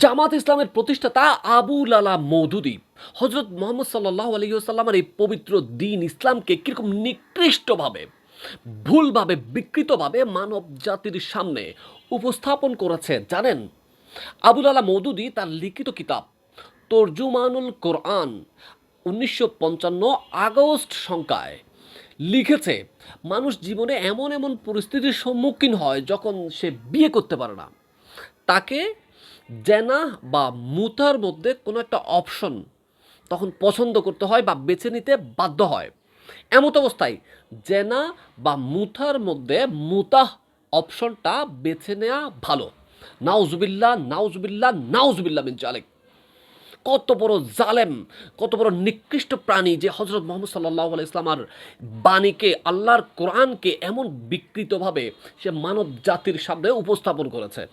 জামাত ইসলামের প্রতিষ্ঠাতা আবু লালা মৌদুদি। হজরত মোহাম্মদ সাল্লাহ আলহিউসাল্লামের এই পবিত্র দিন ইসলামকে কীরকম নিকৃষ্টভাবে, ভুলভাবে, বিকৃতভাবে মানব জাতির সামনে উপস্থাপন করেছে, জানেন? আবুল আলা মৌদুদি তার লিখিত কিতাব তর্জুমানুল কোরআন উনিশশো পঞ্চান্ন আগস্ট সংখ্যায় লিখেছে, মানুষ জীবনে এমন এমন পরিস্থিতির সম্মুখীন হয় যখন সে বিয়ে করতে পারে না। তাকে জেনা বা মুতার মধ্যে কোনো একটা অপশন তখন পছন্দ করতে হয় বা বেছে নিতে বাধ্য হয়। এমত অবস্থায় জেনা বা মুথার মধ্যে মুতাহ অপশনটা বেছে নেওয়া ভালো। নাউজুবিল্লা নাউজুবিল্লা নাউজবিল্লা মিন জালেক। কত বড় জালেম, কত বড় নিকৃষ্ট প্রাণী যে হজরত মোহাম্মদ সাল্লাহ ইসলামার বাণীকে, আল্লাহর কোরআনকে এমন বিকৃতভাবে সে মানব জাতির সামনে উপস্থাপন করেছে।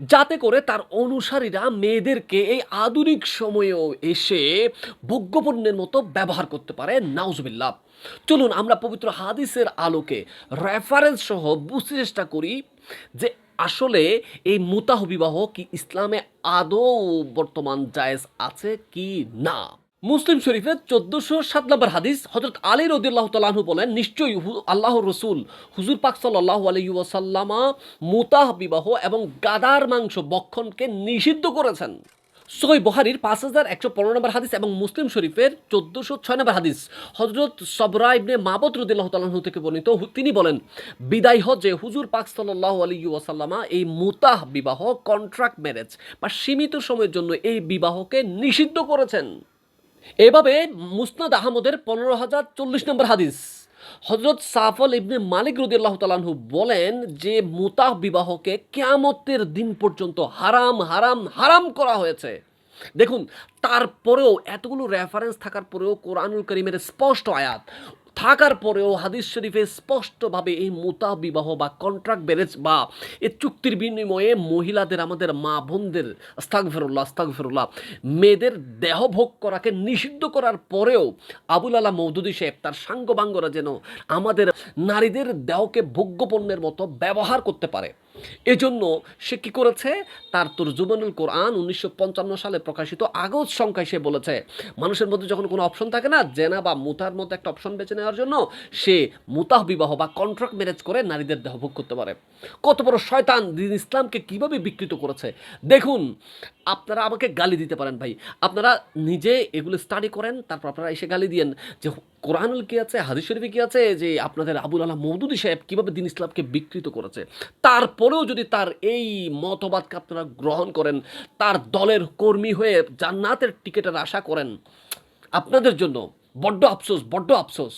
যাতে করে তার অনুসারীরা মেয়েদেরকে এই আধুনিক সময়েও এসে ভোগ্যপণ্যের মতো ব্যবহার করতে পারে। নাউজবিল্লাহ। চলুন আমরা পবিত্র হাদিসের আলোকে রেফারেন্স সহ বুঝতে চেষ্টা করি যে আসলে এই মুতাহ বিবাহ কি ইসলামে আদৌ বর্তমান জায়েজ আছে কি না। মুসলিম শরীফের চোদ্দশো সাত নম্বর হাদিস হজরত আলী রদিল্লাহ তালাহু বলেন, নিশ্চয়ই আল্লাহ রসুল, হুজুর পাক সাল্লাহ আলহি ওয়াসাল্লামা মুতাহ বিবাহ এবং গাদার মাংস বক্ষণকে নিষিদ্ধ করেছেন। সই বহারির পাঁচ হাজার একশো পনেরো নম্বর হাদিস এবং মুসলিম শরীফের চোদ্দোশো ছয় নম্বর হাদিস হজরত সবরা ইবনে মাবত রদিল্লাহ তালাহু থেকে বর্ণিত। তিনি বলেন, বিদায় হজে হুজুর পাক সাল্লাহ আলী ওয়াসাল্লামা এই মুতাহ বিবাহ কন্ট্রাক্ট ম্যারেজ বা সীমিত সময়ের জন্য এই বিবাহকে নিষিদ্ধ করেছেন। এভাবে মুসনাদ আহমদের পনেরো হাজার চল্লিশ নম্বর হাদিস। হজরত সাফল ইবনে মালিক রদিয়াল্লাহ তালাহু বলেন যে, মুতাহ বিবাহকে কেয়ামতের দিন পর্যন্ত হারাম হারাম হারাম করা হয়েছে। দেখুন, তারপরেও এতগুলো রেফারেন্স থাকার পরেও কোরআনুল করিমের স্পষ্ট আয়াত থাকার পরেও হাদিস শরীফে স্পষ্টভাবে এই মোতা বিবাহ বা কন্ট্রাক্ট ব্যারেজ বা এই চুক্তির বিনিময়ে মহিলাদের, আমাদের মা বোনদের আস্তাক ফেরুল্লাহ আস্তাক ফেরুল্লাহ মেয়েদের দেহ ভোগ করাকে নিষিদ্ধ করার পরেও আবুল আলা মৌদুদি সাহেব তার সাঙ্গবাঙ্গরা যেন আমাদের নারীদের দেহকে ভোগ্যপণ্যের মতো ব্যবহার করতে পারে। এজন্য সে কি করেছে? তার তর্জুমানুল কোরআন উনিশশো পঞ্চান্ন সালে প্রকাশিত আগজ সংখ্যায় সে বলেছে, মানুষের মধ্যে যখন কোনো অপশন থাকে না, জেনা বা মুতার মতো একটা অপশন বেছে নেওয়ার জন্য সে মুতাহ বিবাহ বা কন্ট্রাক্ট ম্যারেজ করে নারীদের দেহ ভোগ করতে পারে। কত বড় শয়তান দিন ইসলামকে কীভাবে বিকৃত করেছে? দেখুন, আপনারা আমাকে গালি দিতে পারেন ভাই। আপনারা নিজে এগুলো স্টাডি করেন, তারপর আপনারা এসে গালি দিয়েন যে কোরআনুল কি আছে, হাদিস শরীফে কি আছে, যে আপনাদের আবুল আলাহ মৌদুদি সাহেব কীভাবে দিন ইসলামকে বিকৃত করেছে। তারপরেও যদি তার এই মতবাদকে আপনারা গ্রহণ করেন, তার দলের কর্মী হয়ে জান্নাতের টিকিটের আশা করেন, আপনাদের জন্য বড্ড আফসোস বড্ড আফসোস।